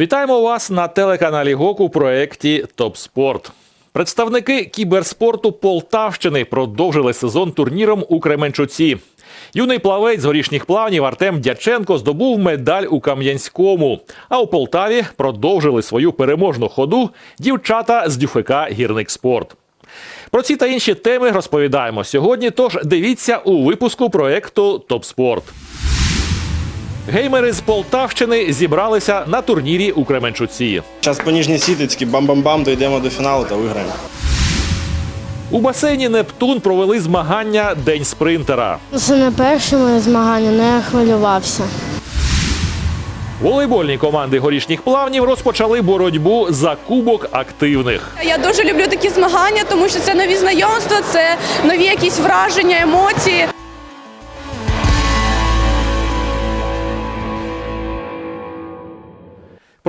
Вітаємо вас на телеканалі ГОК у проєкті Топ. Представники кіберспорту Полтавщини продовжили сезон турніром у Кременчуці. Юний плавець з горішніх плавнів Артем Дяченко здобув медаль у Кам'янському. А у Полтаві продовжили свою переможну ходу дівчата з дюфика Гірник Спорт. Про ці та інші теми розповідаємо сьогодні. Тож дивіться у випуску проєкту Топ Спорт. Геймери з Полтавщини зібралися на турнірі у Кременчуці. Зараз по Ніжній Сітицькій бам-бам-бам, дійдемо до фіналу та виграємо. У басейні Нептун провели змагання День спринтера. Це не перше моє змагання, але я хвилювався. Волейбольні команди горішніх плавнів розпочали боротьбу за кубок активних. Я дуже люблю такі змагання, тому що це нові знайомства, це нові якісь враження, емоції.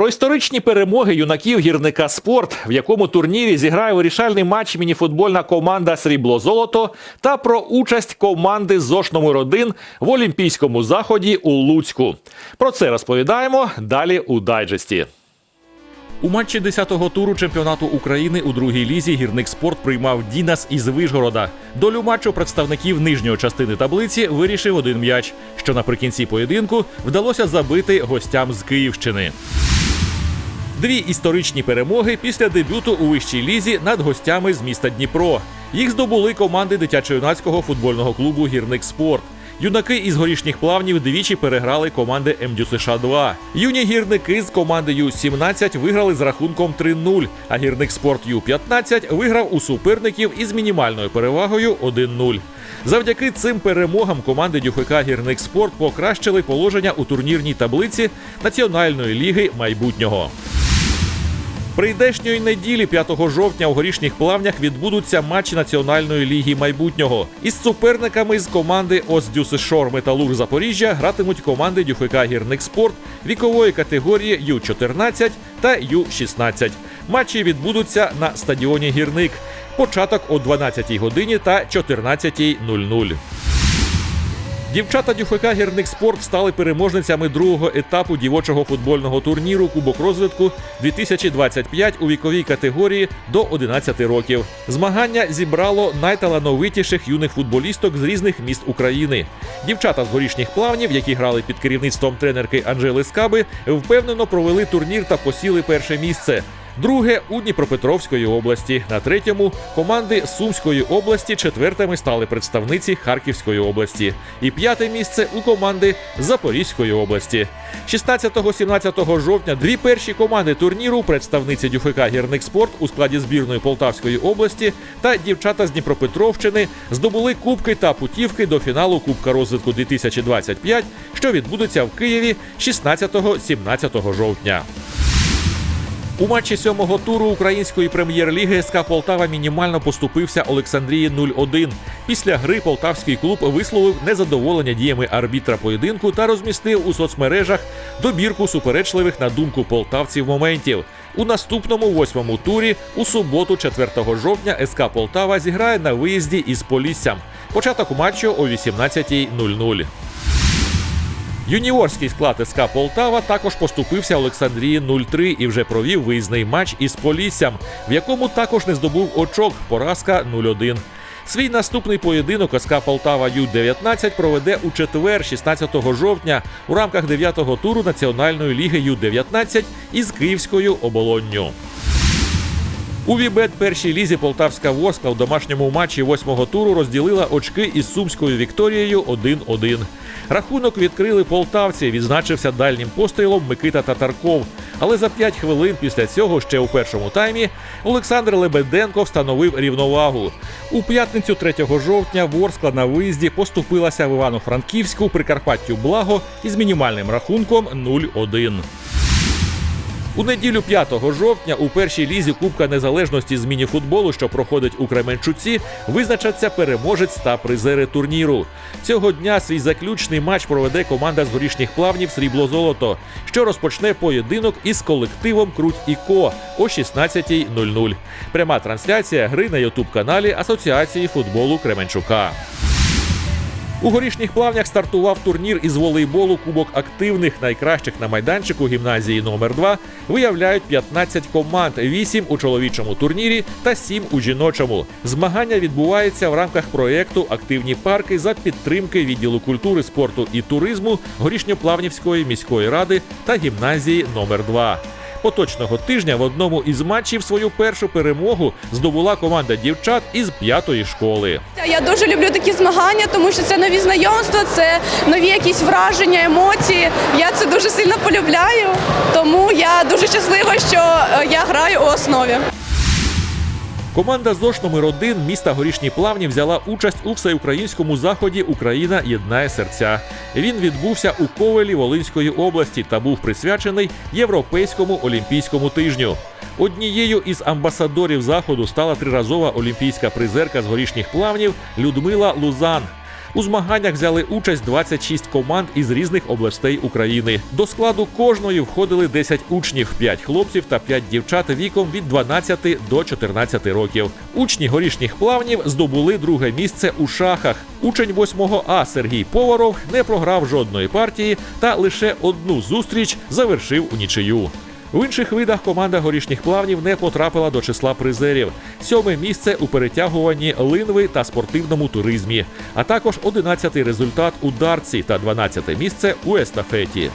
Про історичні перемоги юнаків гірника спорт, в якому турнірі зіграє вирішальний матч мініфутбольна команда Срібло Золото та про участь команди ЗОШ номер 1 в олімпійському заході у Луцьку. Про це розповідаємо далі у дайджесті. У матчі 10-го туру чемпіонату України у другій лізі гірник спорт приймав Дінас із Вишгорода. Долю матчу представників нижньої частини таблиці вирішив один м'яч, що наприкінці поєдинку вдалося забити гостям з Київщини. Дві історичні перемоги після дебюту у вищій лізі над гостями з міста Дніпро. Їх здобули команди дитячо-юнацького футбольного клубу Гірник Спорт. Юнаки із горішніх плавнів двічі переграли команди МДЮ США 2 Юні гірники з команди Ю-17 виграли з рахунком 3-0, а гірник спорт Ю-15 виграв у суперників із мінімальною перевагою 1-0. Завдяки цим перемогам команди Дюфика Гірник Спорт покращили положення у турнірній таблиці Національної ліги майбутнього. Прийдешньої неділі, 5 жовтня, у горішніх плавнях відбудуться матчі Національної ліги майбутнього. Із суперниками з команди Оздюсишор Металург Запоріжжя гратимуть команди Дюфика Гірник Спорт вікової категорії Ю-14 та Ю-16. Матчі відбудуться на стадіоні Гірник. Початок о 12 годині та 14.00. Дівчата Дюфика Гірник Спорт стали переможницями другого етапу дівочого футбольного турніру Кубок розвитку 2025 у віковій категорії до 11 років. Змагання зібрало найталановитіших юних футболісток з різних міст України. Дівчата з горішніх плавнів, які грали під керівництвом тренерки Анжели Скаби, впевнено провели турнір та посіли перше місце. Друге у Дніпропетровської області. На третьому команди Сумської області четвертими стали представниці Харківської області. І п'яте місце у команди Запорізької області. 16-17 жовтня дві перші команди турніру представниці Дюфика Гірник Спорт у складі збірної Полтавської області та дівчата з Дніпропетровщини здобули кубки та путівки до фіналу Кубка розвитку 2025, що відбудеться в Києві 16-17 жовтня. У матчі сьомого туру української прем'єр-ліги СК Полтава мінімально поступився Олександрії 0-1. Після гри полтавський клуб висловив незадоволення діями арбітра поєдинку та розмістив у соцмережах добірку суперечливих на думку полтавців моментів. У наступному восьмому турі у суботу, 4 жовтня, СК Полтава зіграє на виїзді із Поліссям. Початок матчу о 18.00. Юніорський склад СК Полтава також поступився Олександрії 0-3 і вже провів виїзний матч із Поліссям, в якому також не здобув очок. Поразка 0-1. Свій наступний поєдинок СК Полтава Ю-19 проведе у четвер, 16 жовтня, у рамках 9-го туру Національної ліги Ю-19 із Київською оболонню. У Вібет першій лізі Полтавська Ворскла у домашньому матчі восьмого туру розділила очки із Сумською Вікторією 1-1. Рахунок відкрили полтавці. Відзначився дальнім пострілом Микита Татарков. Але за 5 хвилин після цього, ще у першому таймі, Олександр Лебеденко встановив рівновагу. У п'ятницю 3 жовтня Ворскла на виїзді поступилася в Івано-Франківську Прикарпаттю Благо із мінімальним рахунком 0-1. У неділю 5 жовтня у першій лізі Кубка Незалежності з мініфутболу, що проходить у Кременчуці, визначаться переможець та призери турніру. Цього дня свій заключний матч проведе команда з горішніх плавнів Срібло Золото, що розпочне поєдинок із колективом Круть і Ко о 16.00. Пряма трансляція гри на ютуб каналі Асоціації футболу Кременчука. У горішніх плавнях стартував турнір із волейболу Кубок активних найкращих на майданчику гімназії номер 2 виявляють 15 команд, 8 у чоловічому турнірі та 7 у жіночому. Змагання відбуваються в рамках проєкту Активні парки за підтримки відділу культури, спорту і туризму Горішньоплавнівської міської ради та гімназії номер 2 Поточного тижня в одному із матчів свою першу перемогу здобула команда дівчат із п'ятої школи. Я дуже люблю такі змагання, тому що це нові знайомства, це нові якісь враження, емоції. Я це дуже сильно полюбляю, тому я дуже щаслива, що е, я граю у основі. Команда ЗОШ номер 1 міста Горішні Плавні взяла участь у всеукраїнському заході Україна єднає серця. Він відбувся у Ковелі Волинської області та був присвячений Європейському олімпійському тижню. Однією із амбасадорів заходу стала триразова олімпійська призерка з горішніх плавнів Людмила Лузан. У змаганнях взяли участь 26 команд із різних областей України. До складу кожної входили 10 учнів, 5 хлопців та 5 дівчат віком від 12 до 14 років. Учні горішніх плавнів здобули друге місце у шахах. Учень 8 А Сергій Поваров не програв жодної партії та лише одну зустріч завершив у нічию. В інших видах команда горішніх плавнів не потрапила до числа призерів. Сьоме місце у перетягуванні линви та спортивному туризмі, а також одинадцятий результат у дартсі та дванадцяте місце у естафеті.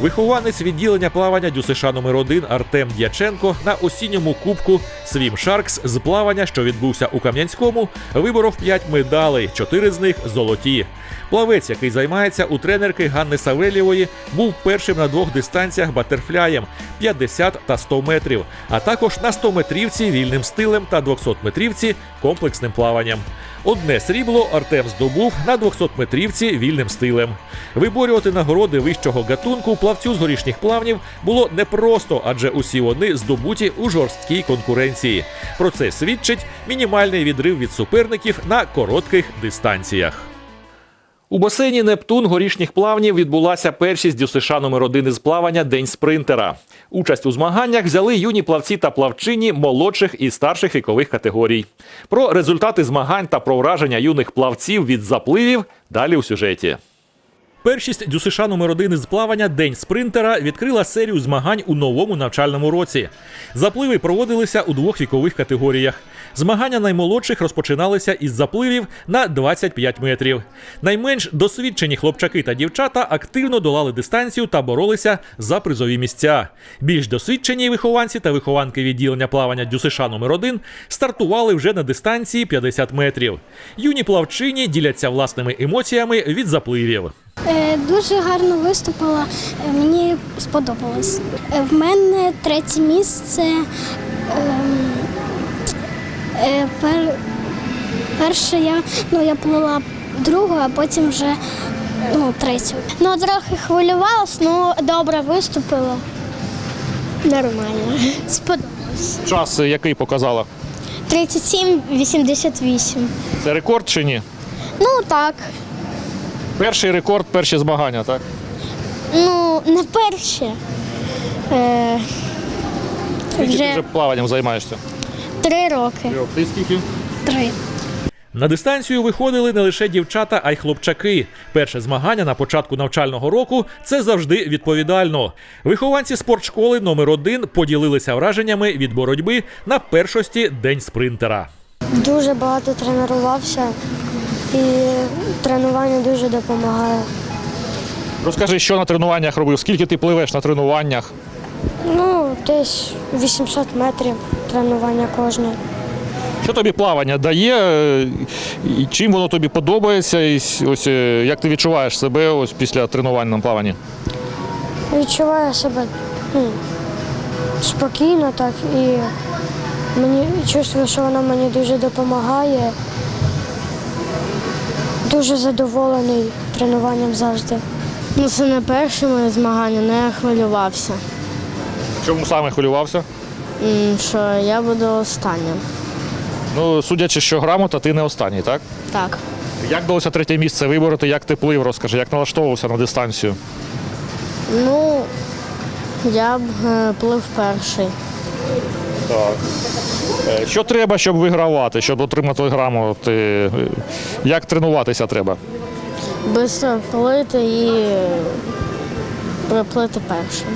Вихованець відділення плавання ДЮСШ номер 1 Артем Дяченко на осінньому кубку Свім Шаркс з плавання, що відбувся у Кам'янському, виборов 5 медалей, 4 з них золоті. Плавець, який займається у тренерки Ганни Савелєвої, був першим на двох дистанціях батерфляєм 50 та 100 метрів, а також на 100 метрівці вільним стилем та 200 метрівці комплексним плаванням. Одне срібло Артем здобув на 200 метрівці вільним стилем. Виборювати нагороди вищого гатунку плавцю з горішніх плавнів було непросто, адже усі вони здобуті у жорсткій конкуренції. Про це свідчить мінімальний відрив від суперників на коротких дистанціях. У басейні Нептун горішніх плавнів відбулася першість ДЮСШ номер 1 із плавання День спринтера. Участь у змаганнях взяли юні плавці та плавчині молодших і старших вікових категорій. Про результати змагань та про враження юних плавців від запливів далі у сюжеті. Першість ДЮСШ номер 1 із плавання День спринтера відкрила серію змагань у новому навчальному році. Запливи проводилися у двох вікових категоріях. Змагання наймолодших розпочиналися із запливів на 25 метрів. Найменш досвідчені хлопчаки та дівчата активно долали дистанцію та боролися за призові місця. Більш досвідчені вихованці та вихованки відділення плавання ДЮСШ номер 1 стартували вже на дистанції 50 метрів. Юні плавчині діляться власними емоціями від запливів. Е, Дуже гарно виступила, е, мені сподобалось. Е, В мене третє місце. Е, пер, перше я, ну, я плила другу, а потім вже ну, третю. Ну, трохи хвилювалась, ну добре виступила. Нормально. Сподобалось. Час який показала? 37-88. Це рекорд чи ні? Ну так. Перший рекорд, перші змагання, так? Ну, не перше. Е, вже плаванням займаєшся? Три роки. Ти скільки? Три. На дистанцію виходили не лише дівчата, а й хлопчаки. Перше змагання на початку навчального року це завжди відповідально. Вихованці спортшколи номер 1 поділилися враженнями від боротьби на першості день спринтера. Дуже багато тренувався і тренування дуже допомагає. Розкажи, що на тренуваннях робив? Скільки ти пливеш на тренуваннях? Ну, десь 800 метрів тренування кожне. Що тобі плавання дає? І чим воно тобі подобається? І ось е, як ти відчуваєш себе ось після тренувань на плаванні? Відчуваю себе ну, спокійно так і мені чувствую, що воно мені дуже допомагає. Дуже задоволений тренуванням завжди. Ну, це не перше моє змагання, але я хвилювався, Чому саме хвилювався? Що я буду останнім. Ну, судячи, що грамота, ти не останній, так? Так. Як вдалося третє місце вибороти, як ти плив, розкажи, як налаштовувався на дистанцію? Ну, я б е, плив перший. Так. Е, Що треба, щоб вигравати, щоб отримати грамоти? Е, Як тренуватися треба? Бистро плити і приплити першим.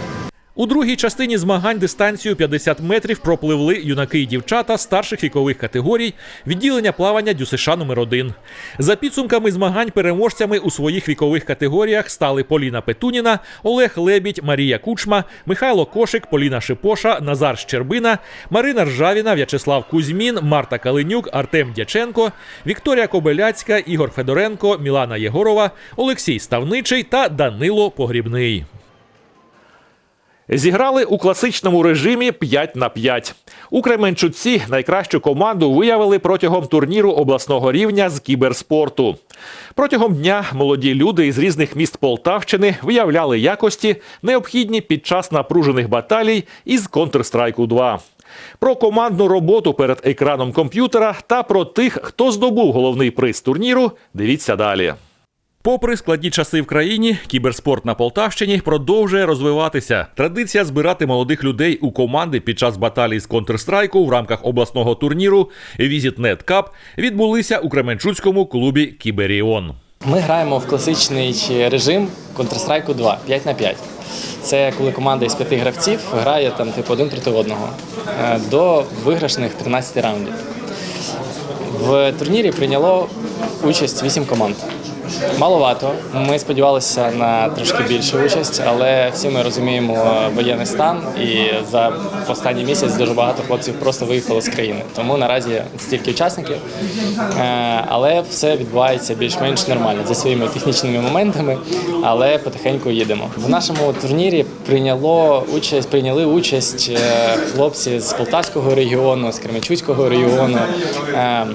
У другій частині змагань дистанцію 50 метрів пропливли юнаки і дівчата старших вікових категорій відділення плавання ДЮСШ номер 1 За підсумками змагань переможцями у своїх вікових категоріях стали Поліна Петуніна, Олег Лебідь, Марія Кучма, Михайло Кошик, Поліна Шипоша, Назар Щербина, Марина Ржавіна, В'ячеслав Кузьмін, Марта Калинюк, Артем Дяченко, Вікторія Кобеляцька, Ігор Федоренко, Мілана Єгорова, Олексій Ставничий та Данило Погрібний. Зіграли у класичному режимі 5 на 5. У Кременчуці найкращу команду виявили протягом турніру обласного рівня з кіберспорту. Протягом дня молоді люди із різних міст Полтавщини виявляли якості, необхідні під час напружених баталій із Counter-Strike 2. Про командну роботу перед екраном комп'ютера та про тих, хто здобув головний приз турніру, дивіться далі. Попри складні часи в країні, кіберспорт на Полтавщині продовжує розвиватися. Традиція збирати молодих людей у команди під час баталій з Counter-Strike в рамках обласного турніру Visit Cup відбулися у Кременчуцькому клубі Кіберіон. Ми граємо в класичний режим Counter-Strike 2 5 на 5. Це коли команда із п'яти гравців грає там типу один проти одного е, до виграшних 13 раундів. В турнірі прийняло участь 8 команд. Маловато. Ми сподівалися на трошки більшу участь, але всі ми розуміємо воєнний стан, і за останній місяць дуже багато хлопців просто виїхало з країни. Тому наразі стільки учасників. Е, Але все відбувається більш-менш нормально за своїми технічними моментами, але потихеньку їдемо. В нашому турнірі прийняло участь, прийняли участь е, хлопці з Полтавського регіону, з Кременчуцького регіону. Е,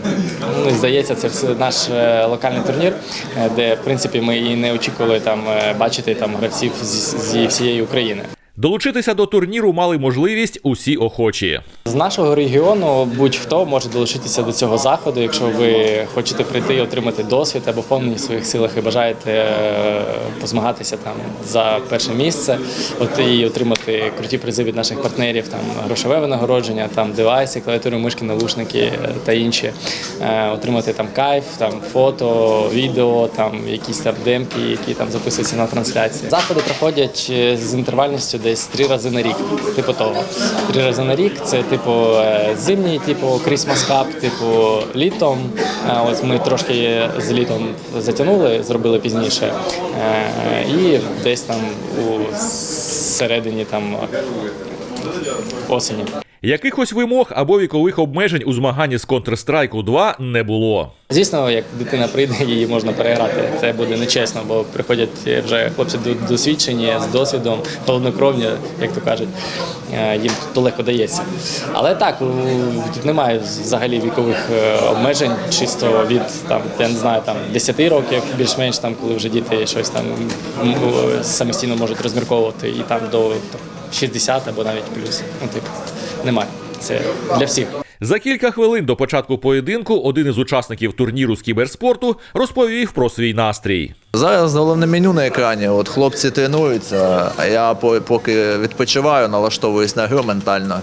Ну, здається, це наш е, локальний турнір, е, де в принципі ми і не очікували там е, бачити там гравців зі, зі всієї України. Долучитися до турніру мали можливість усі охочі. З нашого регіону будь-хто може долучитися до цього заходу, якщо ви хочете прийти і отримати досвід або впевнені в своїх силах і бажаєте е, позмагатися там за перше місце, от і отримати круті призи від наших партнерів, там грошове винагородження, там девайси, клавіатури, мишки, навушники е, та інші, Е, отримати там кайф, там фото, відео, там якісь там демки, які там записуються на трансляції. Заходи проходять з інтервальністю десь три рази на рік. Типу того. Три рази на рік це типу е, зимній, типу Christmas Cup, типу літом. Е, Ось ми трошки з літом затягнули, зробили пізніше. Е, І десь там у середині там осені. Якихось вимог або вікових обмежень у змаганні з Counter-Strike 2 не було. Звісно, як дитина прийде, її можна переграти. Це буде нечесно, бо приходять вже хлопці до- досвідчені з досвідом, холоднокровні, як то кажуть, Е, їм то легко дається. Але так, тут немає взагалі вікових е, обмежень, чисто від там, я не знаю, там 10 років, більш-менш там, коли вже діти щось там самостійно можуть розмірковувати, і там до там, 60 або навіть плюс. Ну, типу, немає. Це для всіх. За кілька хвилин до початку поєдинку один із учасників турніру з кіберспорту розповів про свій настрій. Зараз головне меню на екрані. От хлопці тренуються, а я по- поки відпочиваю, налаштовуюсь на гру ментально.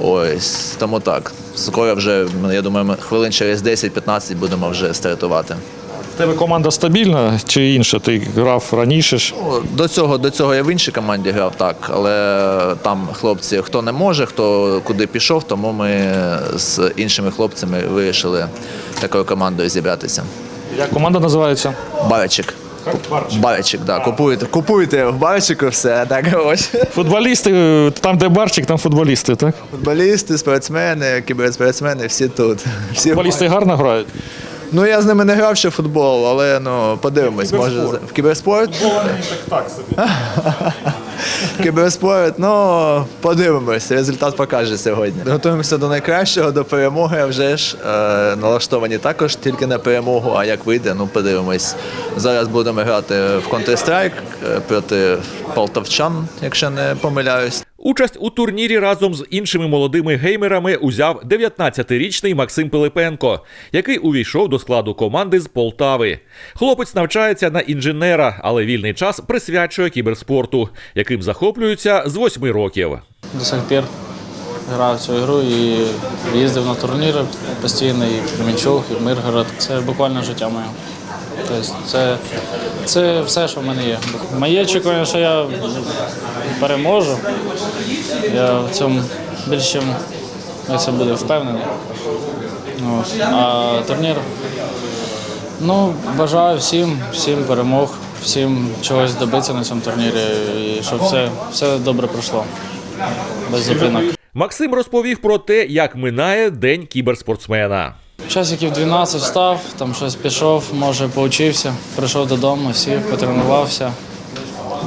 Ось тому так. Скоро вже, я думаю, хвилин через 10-15 будемо вже стартувати. В тебе команда стабільна чи інша? Ти грав раніше ж? Ну, До цього, до цього я в іншій команді грав так, але там хлопці, хто не може, хто куди пішов, тому ми з іншими хлопцями вирішили такою командою зібратися. Як команда називається? Баричик. Так. Да. Купуйте, купуйте в барчику все, так ось. Футболісти, там, де барчик, там футболісти, так? Футболісти, спортсмени, кіберспортсмени, всі тут. Всі Футболісти гарно грають. Ну я з ними не грав ще в футбол, але ну подивимось, може в кіберспорт. Кіберспорт, ну подивимось, результат покаже сьогодні. Готуємося до найкращого, до перемоги. а Вже ж е, налаштовані також тільки на перемогу. А як вийде, ну подивимось. Зараз будемо грати в Counter-Strike е, проти полтавчан, якщо не помиляюсь. Участь у турнірі разом з іншими молодими геймерами узяв 19-річний Максим Пилипенко, який увійшов до складу команди з Полтави. Хлопець навчається на інженера, але вільний час присвячує кіберспорту, яким захоплюється з 8 років. До сих пір грав цю ігру і їздив на турніри постійно і в Кременчуг, і в Миргород. Це буквально життя моє. Тобто це, це все, що в мене є. Моє очікування, що я переможу. Я в цьому більш я це буду впевнений. А турнір, ну, бажаю всім, всім перемог, всім чогось добитися на цьому турнірі і щоб все, все добре пройшло. Без зупинок. Максим розповів про те, як минає день кіберспортсмена. Часиків 12 встав, там щось пішов, може поучився, прийшов додому, сів, потренувався,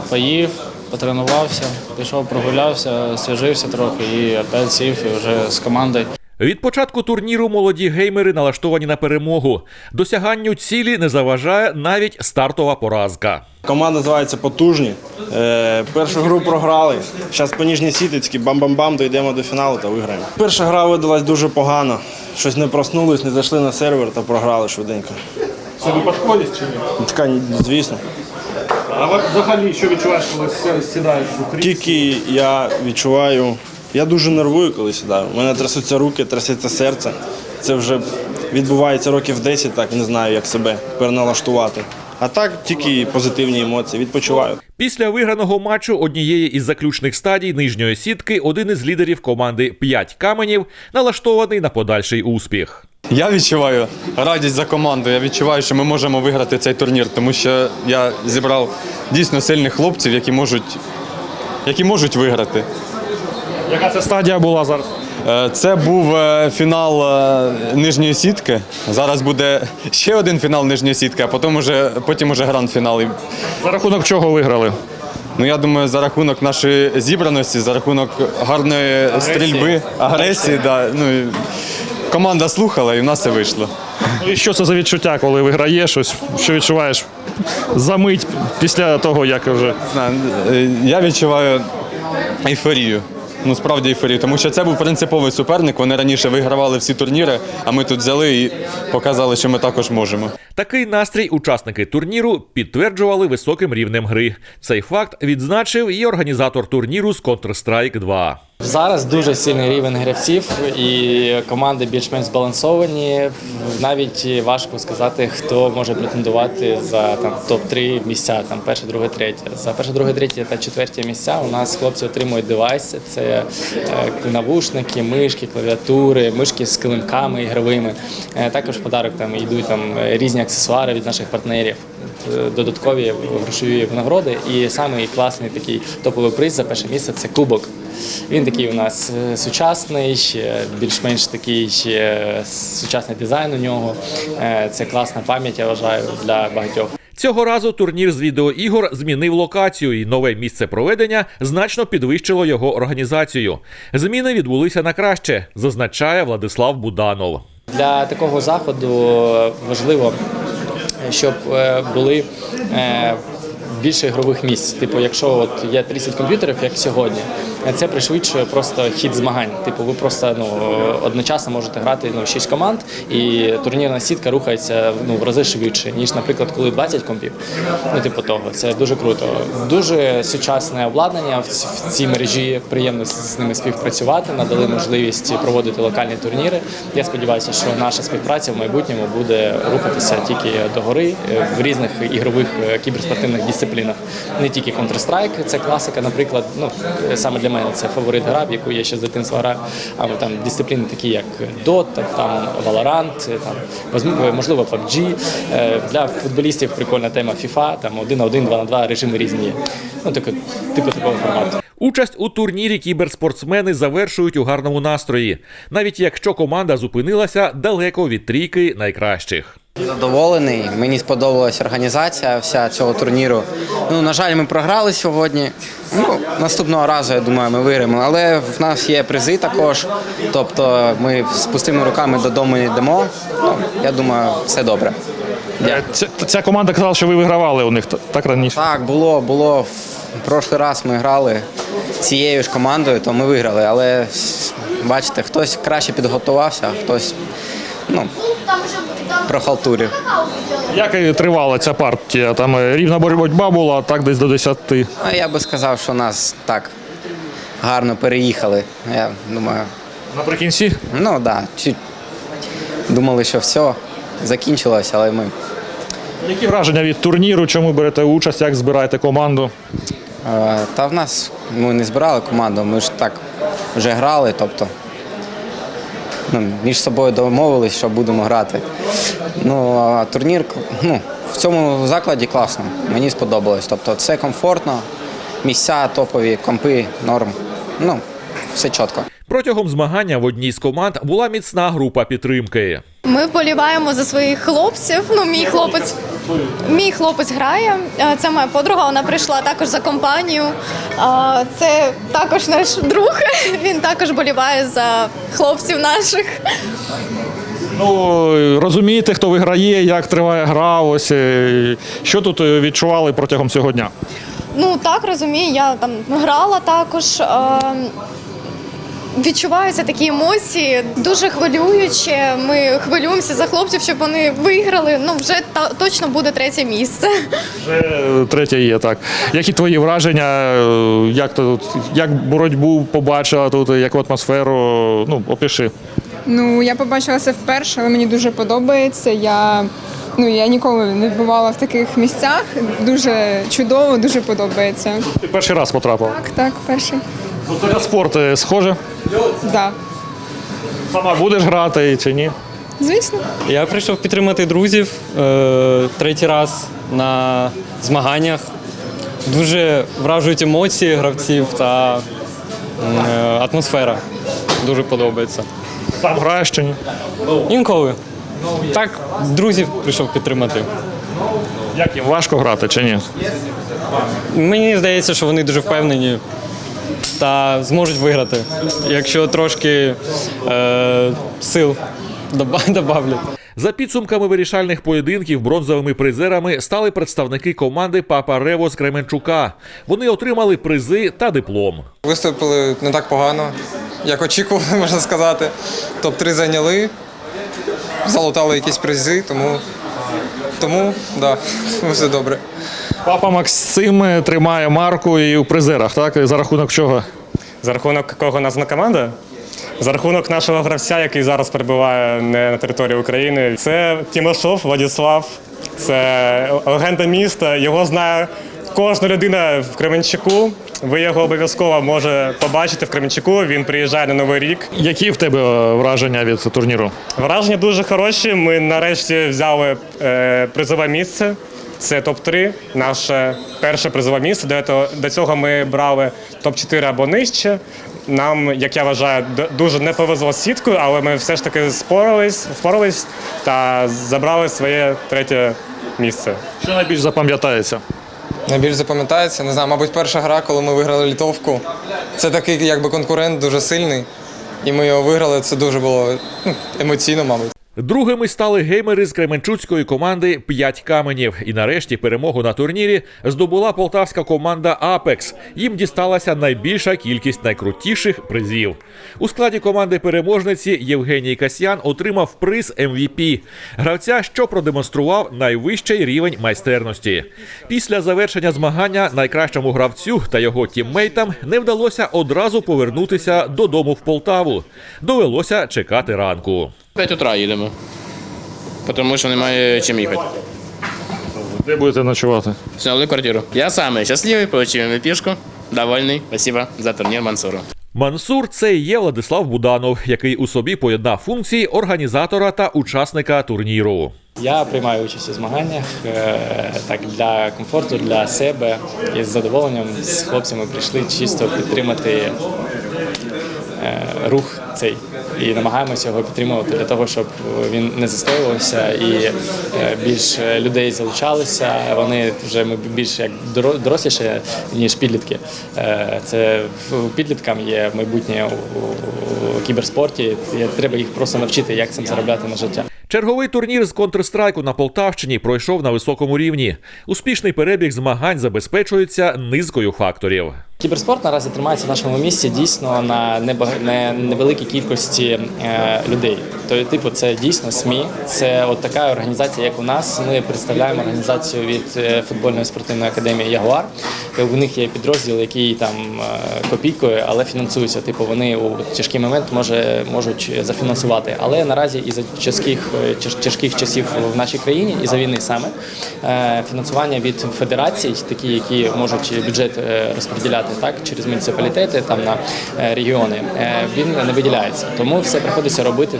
поїв, потренувався, пішов, прогулявся, освіжився трохи і опять сів і вже з командою. Від початку турніру молоді геймери налаштовані на перемогу. Досяганню цілі не заважає навіть стартова поразка. Команда називається Потужні. Е, першу гру програли. Зараз по ніжній сітицьки, бам-бам-бам, дійдемо до фіналу та виграємо. Перша гра видалась дуже погано. Щось не проснулись, не зайшли на сервер та програли швиденько. Це випадковість чи ні? Така, звісно. А взагалі, що відчуваєш, коли сідаєш Тільки я відчуваю, я дуже нервую, коли сідаю. У мене трясуться руки, трясеться серце. Це вже відбувається років 10, так не знаю, як себе переналаштувати. А так тільки позитивні емоції, відпочиваю. Після виграного матчу однієї із заключних стадій нижньої сітки один із лідерів команди «5 каменів налаштований на подальший успіх. Я відчуваю радість за команду. Я відчуваю, що ми можемо виграти цей турнір, тому що я зібрав дійсно сильних хлопців, які можуть, які можуть виграти. Яка це стадія була зараз? Е, Це був е, фінал е, нижньої сітки. Зараз буде ще один фінал нижньої сітки, а потім уже, потім уже гранд-фінал. За рахунок чого виграли? Ну я думаю, за рахунок нашої зібраності, за рахунок гарної стрільби, агресії, да, ну, команда слухала і в нас це вийшло. Ну і що це за відчуття, коли виграєш щось? Що відчуваєш за мить після того, як вже. я відчуваю ейфорію. Ну, справді ейфорію, тому що це був принциповий суперник. Вони раніше вигравали всі турніри, а ми тут взяли і показали, що ми також можемо. Такий настрій учасники турніру підтверджували високим рівнем гри. Цей факт відзначив і організатор турніру з Counter-Strike 2. Зараз дуже сильний рівень гравців і команди більш-менш збалансовані. Навіть важко сказати, хто може претендувати за там топ-3 місця, там перше, друге, третє. За перше, друге, третє та четверте місця у нас хлопці отримують девайси. Це е, навушники, мишки, клавіатури, мишки з килимками ігровими. Е, Також в подарок там йдуть там різні аксесуари від наших партнерів. Е, Додаткові грошові винагороди, і самий класний такий топовий приз за перше місце це кубок. Він такий у нас е, сучасний, більш-менш такий сучасний дизайн у нього. Е, Це класна пам'ять, я вважаю, для багатьох. Цього разу турнір з відеоігор змінив локацію, і нове місце проведення значно підвищило його організацію. Зміни відбулися на краще, зазначає Владислав Буданов. Для такого заходу важливо, щоб е, були більше ігрових місць. Типу, якщо от є 30 комп'ютерів, як сьогодні, це пришвидшує просто хід змагань. Типу, ви просто ну одночасно можете грати ну 6 команд, і турнірна сітка рухається ну в рази швидше, ніж, наприклад, коли 20 компів. Ну, типу того, це дуже круто. Дуже сучасне обладнання в цій мережі. Приємно з ними співпрацювати. Надали можливість проводити локальні турніри. Я сподіваюся, що наша співпраця в майбутньому буде рухатися тільки догори е, в різних ігрових е, кіберспортивних дисциплінах. Не тільки Counter-Strike, це класика, наприклад. Ну е, саме для мене це фаворит гра, в яку я ще з дитинства граю. А там дисципліни такі, як Dota, там Valorant, е, там можливо PUBG. Е, Для футболістів прикольна тема FIFA, там один на 1, 2 на два режими різні. Ну таке, типу такого формату. Участь у турнірі кіберспортсмени завершують у гарному настрої, навіть якщо команда зупинилася далеко від трійки найкращих. Задоволений. Мені сподобалась організація вся цього турніру. Ну, на жаль, ми програли сьогодні. Ну, наступного разу, я думаю, ми виграємо. Але в нас є призи також. Тобто ми з пустими руками додому йдемо. Ну, я думаю, все добре. Дякую. Ця, ця команда казала, що ви вигравали у них так раніше. Так, було, було. В прошлий раз ми грали цією ж командою, то ми виграли. Але бачите, хтось краще підготувався, а хтось ну, прохалтурив. Як і тривала ця партія? Там е, рівна боротьба була, так десь до 10. Ну, я би сказав, що нас так гарно переїхали. Я думаю, Наприкінці ну так, да, думали, що все, закінчилось, але ми які враження від турніру? Чому берете участь? Як збираєте команду? Е, Та в нас ми не збирали команду, ми ж так вже грали, тобто ну, між собою домовились, що будемо грати. Ну, а турнір ну, в цьому закладі класно, мені сподобалось. Тобто це комфортно, місця топові, компи, норм. Ну, все чітко. Протягом змагання в одній з команд була міцна група підтримки. Ми вболіваємо за своїх хлопців. Ну, мій хлопець, мій хлопець грає. Е, Це моя подруга. Вона прийшла також за компанію. Це також наш друг. Він також боліває за хлопців наших. Ну розумієте, хто виграє, як триває гра. Ось е, що тут е, відчували протягом цього дня? Ну так розумію, я там грала також. Відчуваються такі емоції, дуже хвилююче. Ми хвилюємося за хлопців, щоб вони виграли. Ну вже та точно буде третє місце. Вже третє є так. Які твої враження? Як тут як боротьбу побачила тут, яку атмосферу? Ну опиши. Ну, я побачила це вперше, але мені дуже подобається. Я, ну, я ніколи не бувала в таких місцях. Дуже чудово, дуже подобається. Ти перший раз потрапив. Так, так, перший. Ну, на спорт е, схоже. Да. Сама будеш грати чи ні? Звісно. Я прийшов підтримати друзів е, третій раз на змаганнях. Дуже вражують емоції гравців та е, атмосфера. Дуже подобається. Сам граєш чи ні? Інколи. Так, друзів прийшов підтримати. Як їм важко грати чи ні? Мені здається, що вони дуже впевнені та зможуть виграти, якщо трошки е, сил доба- добавлять. За підсумками вирішальних поєдинків бронзовими призерами стали представники команди Папа Рево з Кременчука. Вони отримали призи та диплом. Виступили не так погано, як очікували, можна сказати. Топ-3 зайняли, залутали якісь призи, тому, тому да, все добре. Папа Максим тримає марку і у призерах, так? За рахунок чого? За рахунок кого нас на команда? За рахунок нашого гравця, який зараз перебуває не на території України. Це Тимошов Владислав, це легенда міста. Його знає кожна людина в Кременчуку. Ви його обов'язково може побачити в Кременчуку. Він приїжджає на Новий рік. Які в тебе враження від турніру? Враження дуже хороші. Ми нарешті взяли е, призове місце. Це топ-3, наше перше призове місце. До цього, до цього ми брали топ-4 або нижче. Нам, як я вважаю, дуже не повезло з сіткою, але ми все ж таки спорались, впорались та забрали своє третє місце. Що найбільш запам'ятається? Найбільш запам'ятається, не знаю, мабуть, перша гра, коли ми виграли літовку. Це такий якби конкурент дуже сильний. І ми його виграли. Це дуже було ну, емоційно, мабуть. Другими стали геймери з Кременчуцької команди «П'ять каменів. І нарешті перемогу на турнірі здобула полтавська команда Апекс. Їм дісталася найбільша кількість найкрутіших призів. У складі команди переможниці Євгеній Касьян отримав приз MVP – гравця, що продемонстрував найвищий рівень майстерності. Після завершення змагання найкращому гравцю та його тіммейтам не вдалося одразу повернутися додому в Полтаву. Довелося чекати ранку. 5 утра їдемо. Тому що немає чим їхати. Де будете ночувати? Сняли квартиру. Я самий щасливий, получив МВПшку. Довольний. Спасибо за турнір Мансуру. Мансур це і є Владислав Буданов, який у собі поєднав функції організатора та учасника турніру. Я приймаю участь у змаганнях е, так для комфорту, для себе і з задоволенням з хлопцями прийшли чисто підтримати е, рух цей. І намагаємося його підтримувати для того, щоб він не застоювався і е, більш людей залучалися. Вони вже ми більш як доросліше, ніж підлітки. Е, Це підліткам є майбутнє у кіберспорті. Треба їх просто навчити, як цим заробляти на життя. Черговий турнір з Counter-Strike на Полтавщині пройшов на високому рівні. Успішний перебіг змагань забезпечується низкою факторів. Кіберспорт наразі тримається в нашому місті дійсно на невеликій кількості е, людей. То, типу, це дійсно СМІ. Це от така організація, як у нас. Ми представляємо організацію від е, футбольної спортивної академії Ягуар. Е, У них є підрозділ, який там е, копійкою, але фінансується. Типу, вони у тяжкий момент може можуть зафінансувати. Але наразі із за е, тяж- тяжких часів в нашій країні і за війни саме е, фінансування від федерацій, такі, які можуть бюджет е, розподіляти так через муніципалітети, там на е, регіони, він не виділяється. Тому все приходиться робити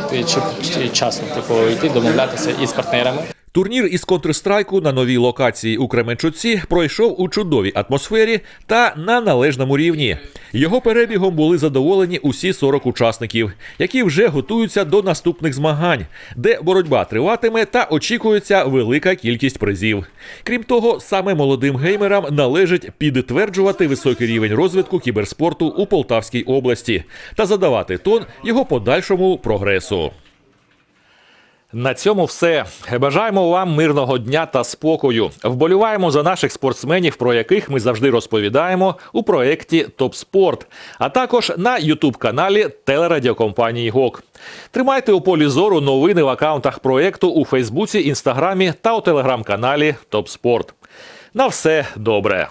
чи часно, типу йти домовлятися із партнерами. Турнір із Counter-Strike на новій локації у Кременчуці пройшов у чудовій атмосфері та на належному рівні. Його перебігом були задоволені усі 40 учасників, які вже готуються до наступних змагань, де боротьба триватиме та очікується велика кількість призів. Крім того, саме молодим геймерам належить підтверджувати високий рівень розвитку кіберспорту у Полтавській області та задавати тон його подальшому прогресу. На цьому все. Бажаємо вам мирного дня та спокою. Вболіваємо за наших спортсменів, про яких ми завжди розповідаємо у проєкті Топ Спорт, а також на Ютуб-каналі телерадіокомпанії ГОК. Тримайте у полі зору новини в акаунтах проєкту у Фейсбуці, Інстаграмі та у телеграм-каналі Топ Спорт. На все добре.